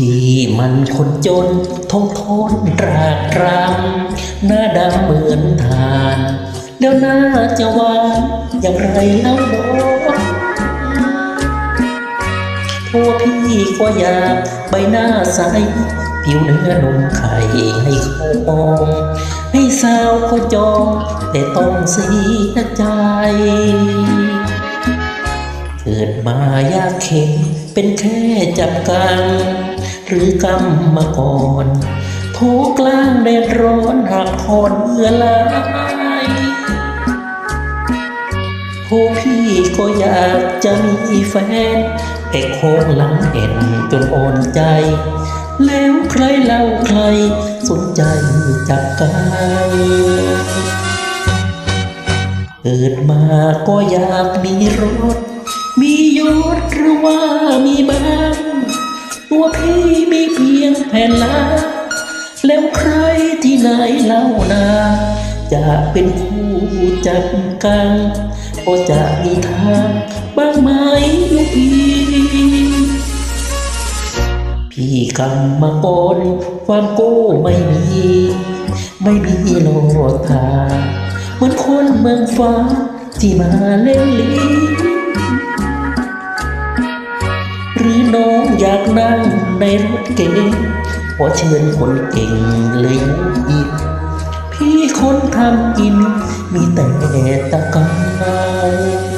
ที่มันคนจนทงทนตรากตรำหน้าดำเหมือนทาน แล้วหน้าจะวานอย่างไรเล่าโนพวกพี่ก็อยากใบหน้าใสผิวเนื้อนมไข่ให้เขามอง ให้สาวเขาจอง แต่ต้องเสียใจเกิดมายากเข็นเป็นแค่จับกัง หรือกรรมมาก่อนทุกกลางแดดร้อนหักหอนเมื่อลายผู้พี่ก็อยากจะมีแฟน แต่โค้งหลังเห็นจนอ่อนใจ แล้วใครเล่าใครสนใจจับกันเกิดมาก็อยากมีรถ มียศหรือว่ามีบ้าน พี่มีเพียงแผ่นลาแล้วใครที่ไหนเล่านาจะเป็นคู่จับกันก็จะมีทางบ้างไหมลูกพี่พี่กำมาปนความโก้ไม่มี ไม่มีโลทาเหมือนคนเมืองฟ้าที่มาเล่นลีห รือน้องอยากนั่งในรถเก๋งพอเชิญคนเก่งเลยอีก พี่คนทำกิน มีแต่ตะกาย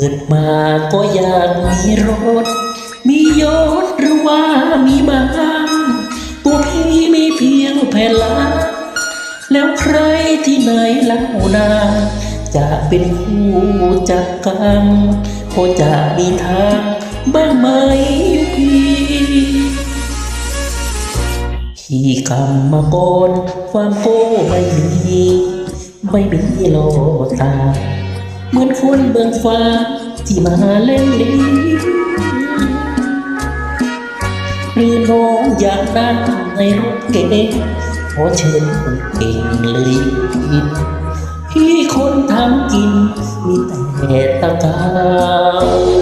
เกิดมาก็อยากมีรถ มียศหรือว่ามีบ้านตัวพี่มีเพียงแผ่นลังแล้วใครที่ไหนเล่านาจะเป็นคู่จักกันก็จะมีทางบ้างไหมอยู่พี่พี่กำมาก่อนความโก้ไม่มี ไม่มีโลตา เหมือนคนเบื้องฟ้า ที่มาเล่นลีหรือน้องอยากนั่งในรถเก๋งขอเชิญคนเก่งเลยินพี่คนทำกินมีแต่ตะการ